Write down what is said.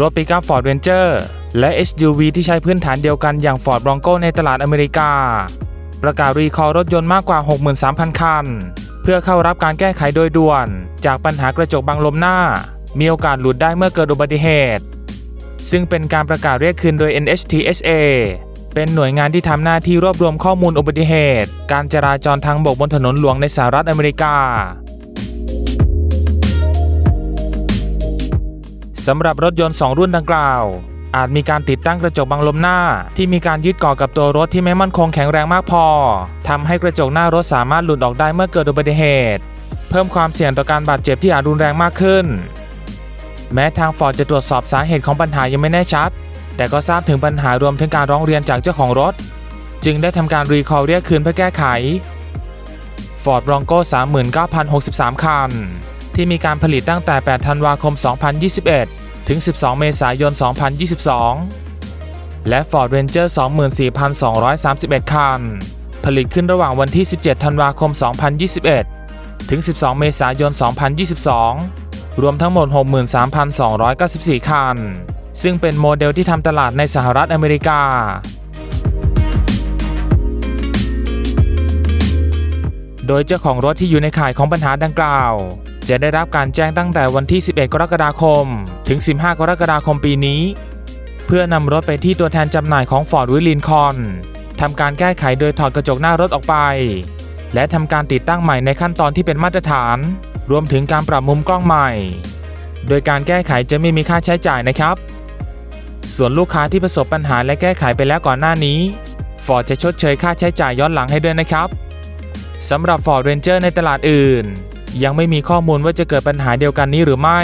รถปิกอัพ Ford Ranger และ SUV ที่ใช้พื้นฐานเดียวกันอย่าง Ford Bronco ในตลาดอเมริกา ประกาศรีคอร์รถยนต์มากกว่า 63,000 คัน เพื่อเข้ารับการแก้ไขโดยด่วน จากปัญหากระจกบังลมหน้า มีโอกาสหลุดได้เมื่อเกิดอุบัติเหตุ ซึ่งเป็นการประกาศเรียกคืนโดย NHTSA เป็นหน่วยงานที่ทำหน้าที่รวบรวมข้อมูลอุบัติเหตุ การจราจรทางบกบนถนนหลวงในสหรัฐอเมริกา สำหรับรถยนต์ 2 รุ่นดังกล่าว อาจมีการติดตั้งกระจกบังลมหน้า ที่มีการยึดเกาะกับตัวรถที่ไม่มั่นคงแข็งแรงมากพอทำให้กระจกหน้ารถสามารถหลุดออกได้เมื่อเกิดอุบัติเหตุ เพิ่มความเสี่ยงต่อการบาดเจ็บที่อาจรุนแรงมากขึ้น แม้ทางฟอร์ดจะตรวจสอบสาเหตุของปัญหายังไม่แน่ชัด แต่ก็ทราบถึงปัญหารวมถึงการร้องเรียนจากเจ้าของรถ จึงได้ทำการรีคอลเรียกคืนเพื่อแก้ไข Ford Bronco 39,063 คัน ที่มีการผลิตตั้งแต่ 8 ธันวาคม 2021 ถึง 12 เมษายน 2022 และ Ford Ranger 24,231 คัน ผลิตขึ้นระหว่างวันที่ 17 ธันวาคม 2021 ถึง 12 เมษายน 2022 รวมทั้งหมด 63,294 คัน ซึ่งเป็นโมเดลที่ทำตลาดในสหรัฐอเมริกาโดยเจ้าของรถที่อยู่ในข่ายของปัญหาดังกล่าว จะได้รับการแจ้งตั้งแต่วันที่ 11 กรกฎาคม ถึง 15 กรกฎาคมปีนี้ เพื่อนำรถไปที่ตัวแทนจำหน่ายของ Ford w i l l i n c o n ทำการแก้ไขโดยถอดกระจกหน้ารถออกไป และทำการติดตั้งใหม่ในขั้นตอนที่เป็นมาตรฐาน รวมถึงการปรับมุมกล้องใหม่ โดยการแก้ไขจะไม่มีค่าใช้จ่ายนะครับ ส่วนลูกค้าที่ประสบปัญหาและแก้ไขไปแล้วก่อนหน้านี้ Ford จะชดเชยค่าใช้จ่ายย้อนหลังให้ด้วยนะครับสำหรับ Ford Ranger ในตลาดอื่น ยังไม่มีข้อมูลว่าจะเกิดปัญหาเดียวกันนี้หรือไม่